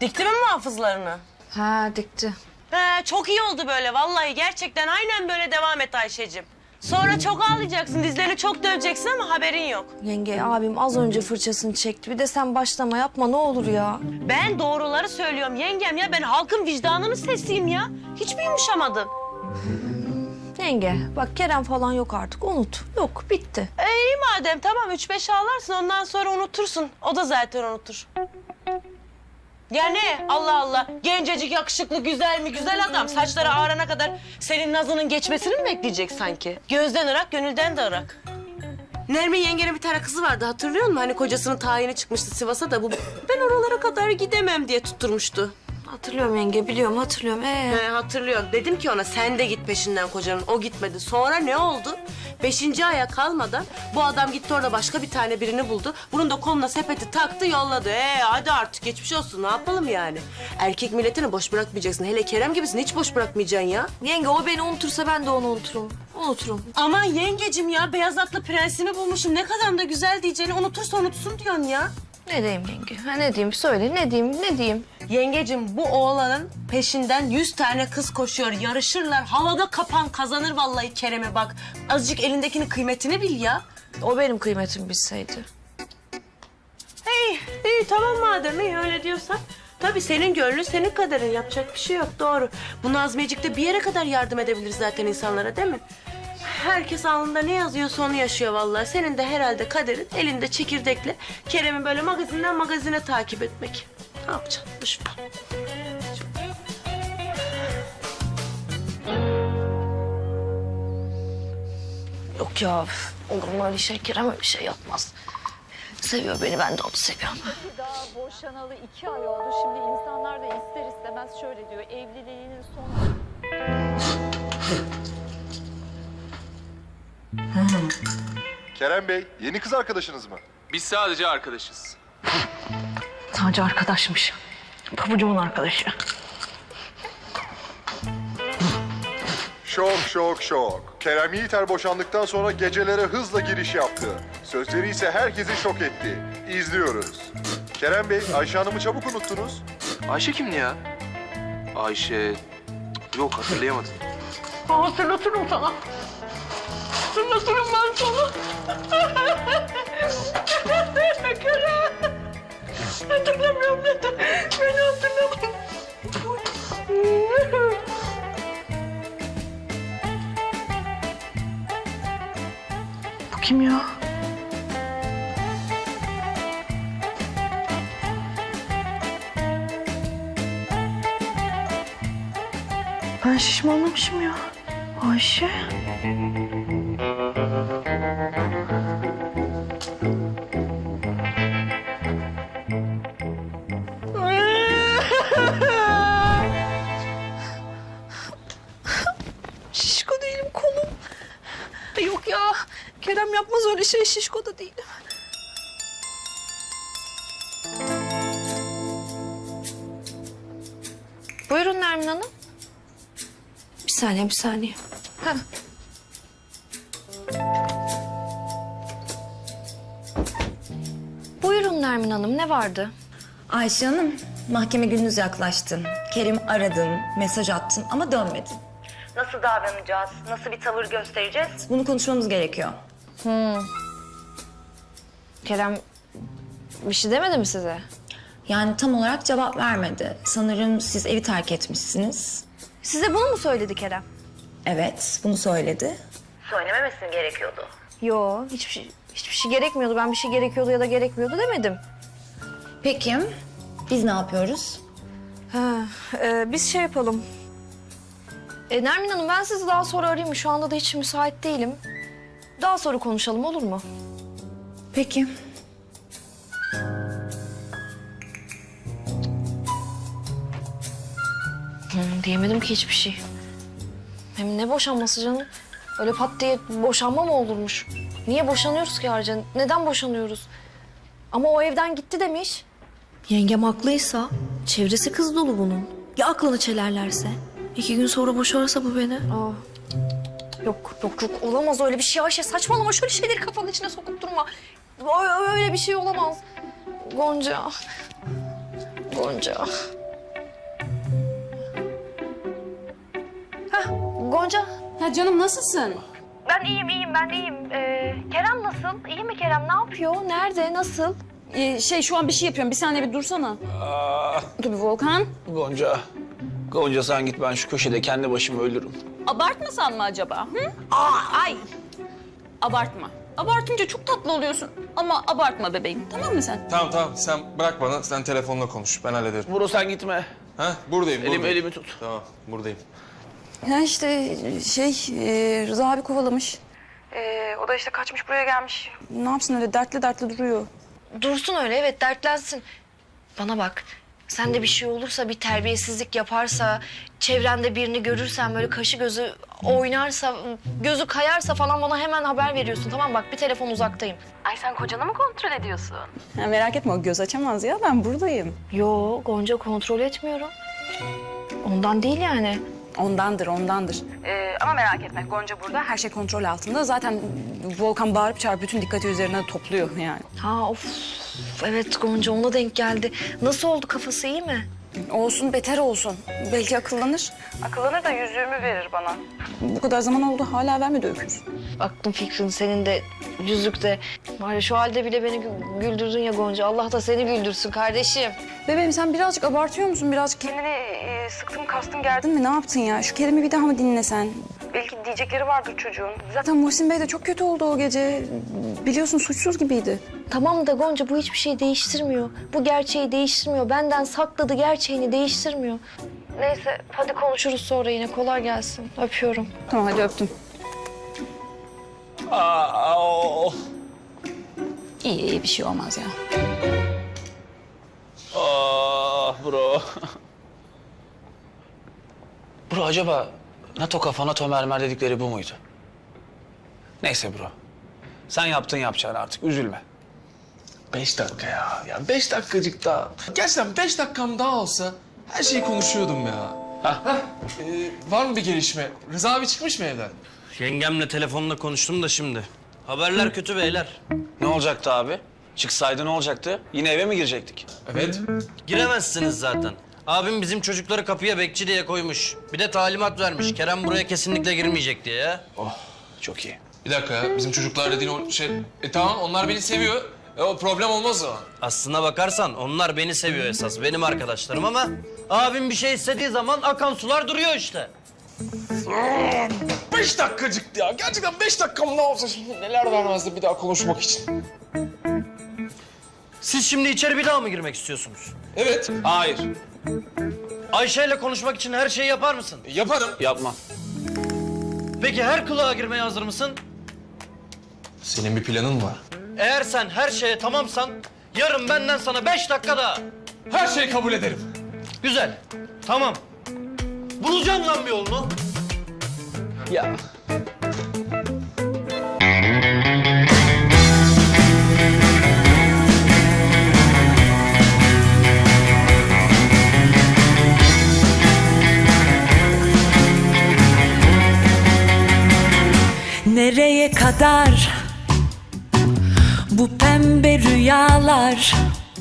Dikti mi muhafızlarını? Ha dikti. He, çok iyi oldu böyle vallahi gerçekten aynen böyle devam et Ayşe'cim. Sonra çok ağlayacaksın, dizlerini çok döveceksin ama haberin yok. Yenge abim az önce fırçasını çekti. Bir de sen başlama yapma ne olur ya. Ben doğruları söylüyorum yengem ya. Ben halkın vicdanının sesiyim ya. Hiç mi yumuşamadın? Yenge bak Kerem falan yok artık unut. Yok bitti. E, iyi madem tamam üç beş ağlarsın ondan sonra unutursun. O da zaten unutur. Ya ne? Allah Allah. Gencecik, yakışıklı, güzel mi? Güzel adam. Saçları ağarana kadar senin nazının geçmesini mi bekleyecek sanki? Gözden ırak, gönülden de ırak. Nermin yengenin bir tane kızı vardı hatırlıyor musun? Hani kocasının tayini çıkmıştı Sivas'a da bu ben oralara kadar gidemem diye tutturmuştu. Hatırlıyorum yenge biliyorum hatırlıyorum. Ee? He, hatırlıyorum. Dedim ki ona sen de git peşinden kocanın. O gitmedi. Sonra ne oldu? Beşinci aya kalmadan bu adam gitti orada başka bir tane birini buldu. Bunun da koluna sepeti taktı yolladı. Ee hadi artık geçmiş olsun ne yapalım yani. Erkek milletini boş bırakmayacaksın. Hele Kerem gibisin hiç boş bırakmayacaksın ya. Yenge o beni unutursa ben de onu unuturum. Unuturum. Aman yengecim ya beyaz atlı prensini bulmuşum. Ne kadar da güzel diyeceğini unutursa unutsun diyorsun ya. Ne diyeyim yenge? Ha, ne diyeyim söyle ne diyeyim ne diyeyim? Yengecim bu oğlanın peşinden yüz tane kız koşuyor. Yarışırlar. Havada kapan kazanır vallahi Kerem'e bak. Azıcık elindekinin kıymetini bil ya. O benim kıymetimi bilseydi. İyi, iyi tamam madem iyi öyle diyorsan. Tabii senin gönlün senin kaderin yapacak bir şey yok doğru. Bu Nazmiyecik'te bir yere kadar yardım edebiliriz zaten insanlara değil mi? Herkes alnında ne yazıyorsa onu yaşıyor vallahi. Senin de herhalde kaderin elinde çekirdekle Kerem'i böyle magazinden magazine takip etmek. Ne yapacaksın? Boş. Yok ya olur mu şey Kerem öyle şey yapmaz. Seviyor beni ben de onu seviyorum. Daha boşanalı iki ay oldu. Şimdi insanlar da ister istemez şöyle diyor. Evliliğinin son Kerem Bey, yeni kız arkadaşınız mı? Biz sadece arkadaşız. Sadece arkadaşmış. Pabucumun arkadaşı. Şok, şok, şok. Kerem Yiğiter boşandıktan sonra gecelere hızla giriş yaptı. Sözleri ise herkesi şok etti. İzliyoruz. Kerem Bey, Ayşe Hanım'ı çabuk unuttunuz. Ayşe kimdi ya? Ayşe... Yok hatırlayamadım. Hatırlatırım sana. Hatırlatırım ben sana. Kerem. Hatırlamıyorum neden. Beni hatırlamıyorum. Bu kim ya? Ben şişmanlamışım ya. Ayşe. Yapmaz öyle şey. Şişko da değilim. Buyurun Nermin Hanım. Bir saniye, bir saniye. Heh. Buyurun Nermin Hanım, ne vardı? Ayşe Hanım, mahkeme gününüz yaklaştı. Kerim aradın, mesaj attın ama dönmedin. Nasıl davranacağız, nasıl bir tavır göstereceğiz? Bunu konuşmamız gerekiyor. Kerem bir şey demedi mi size? Yani tam olarak cevap vermedi. Sanırım siz evi terk etmişsiniz. Size bunu mu söyledi Kerem? Evet, bunu söyledi. Söylememesi gerekiyordu. Yo, hiçbir şey, hiçbir şey gerekmiyordu. Ben bir şey gerekiyordu ya da gerekmiyordu demedim. Peki, biz ne yapıyoruz? Ha, e, biz şey yapalım. E, Nermin Hanım ben sizi daha sonra arayayım. Şu anda da hiç müsait değilim. Daha sonra konuşalım olur mu? Peki. Hı, diyemedim ki hiçbir şey. Hem ne boşanması canım? Öyle pat diye boşanma mı olurmuş? Niye boşanıyoruz ki ayrıca? Neden boşanıyoruz? Ama o evden gitti demiş. Yengem haklıysa çevresi kız dolu bunun. Ya aklını çelerlerse? İki gün sonra boşarsa bu beni? Aa. Yok yok yok olamaz öyle bir şey Ayşe saçmalama şöyle şeyleri kafanın içine sokup durma. Ö- Öyle bir şey olamaz. Gonca. Gonca. Hah, Gonca. Ha canım nasılsın? Ben iyiyim, iyiyim, ben iyiyim. Ee, Kerem nasıl? İyi mi Kerem? Ne yapıyor? Nerede? Nasıl? Ee, şey şu an bir şey yapıyorum. Bir saniye bir dursana. Dur bir Volkan. Gonca. Gonca sen git ben şu köşede kendi başıma ölürüm. Abartmasan mı acaba? Hı? Aa, ay. Abartma. Abartınca çok tatlı oluyorsun. Ama abartma bebeğim. Tamam mı sen? Tamam tamam sen bırak bana sen telefonla konuş ben hallederim. Bro sen gitme. Ha buradayım Elim buradayım. elimi tut. Tamam buradayım. Ha işte şey e, Rıza abi kovalamış. Ee, o da işte kaçmış buraya gelmiş. Ne yapsın öyle dertli dertli duruyor. Dursun öyle, evet dertlensin. Bana bak, sende bir şey olursa, bir terbiyesizlik yaparsa, çevrende birini görürsen böyle kaşı gözü oynarsa, gözü kayarsa falan bana hemen haber veriyorsun. Tamam bak bir telefon uzaktayım. Ay sen kocanı mı kontrol ediyorsun? Ha, merak etme o göz açamaz ya ben buradayım. Yo, Gonca kontrol etmiyorum. Ondan değil yani. Ondandır ondandır. Ee, ama merak etme Gonca burada her şey kontrol altında. Zaten Volkan bağırıp çağırıp bütün dikkati üzerine topluyor yani. Ha of, evet Gonca ona denk geldi. Nasıl oldu kafası iyi mi? Olsun beter olsun. Belki akıllanır. Akıllanır da yüzüğümü verir bana. Bu kadar zaman oldu hala vermedi öküz. Aklın fikrin senin de yüzükte. Var ya şu halde bile beni gü- güldürdün ya Gonca. Allah da seni güldürsün kardeşim. Bebeğim sen birazcık abartıyor musun? Birazcık kendini e, sıktın kastın gerdin mi? Ne yaptın ya? Şu Kerem'i bir daha mı dinlesen? Belki diyecekleri vardır çocuğun. Zaten Muhsin Bey de çok kötü oldu o gece. Biliyorsun suçsuz gibiydi. Tamam da Gonca bu hiçbir şey değiştirmiyor. Bu gerçeği değiştirmiyor. Benden sakladı gerçeğini değiştirmiyor. Neyse hadi konuşuruz sonra yine. Kolay gelsin. Öpüyorum. Tamam hadi öptüm. Aa, o. İyi iyi bir şey olmaz ya. Ah bro. Bro acaba NATO kafana tomermer dedikleri bu muydu? Neyse bro. Sen yaptın yapacağını artık üzülme. Beş dakika ya. Ya beş dakikacık daha. Gerçekten beş dakikam daha olsa her şeyi konuşuyordum ya. Hah. Ee, var mı bir gelişme? Rıza abi çıkmış mı evden? Yengemle telefonla konuştum da şimdi. Haberler kötü beyler. Ne olacaktı abi? Çıksaydı ne olacaktı? Yine eve mi girecektik? Evet. Giremezsiniz zaten. Abim bizim çocukları kapıya bekçi diye koymuş. Bir de talimat vermiş. Kerem buraya kesinlikle girmeyecek diye ya. Oh çok iyi. Bir dakika ya bizim çocuklar dediğin o şey... E tamam onlar beni seviyor. E, o problem olmaz o. Aslına bakarsan onlar beni seviyor esas. Benim arkadaşlarım ama abim bir şey istediği zaman akan sular duruyor işte. Beş dakikacık ya. Gerçekten beş dakikam daha olsa şimdi neler vermezdi bir daha konuşmak için. Siz şimdi içeri bir daha mı girmek istiyorsunuz? Evet. Hayır Ayşe ile konuşmak için her şeyi yapar mısın? Yaparım. yapma. Peki her kılığa girmeye hazır mısın? Senin bir planın var. Eğer sen her şeye tamamsan yarın benden sana beş dakika daha. Her şeyi kabul ederim. Güzel. Tamam. Bulacağım lan bir yolunu. Ya. Nereye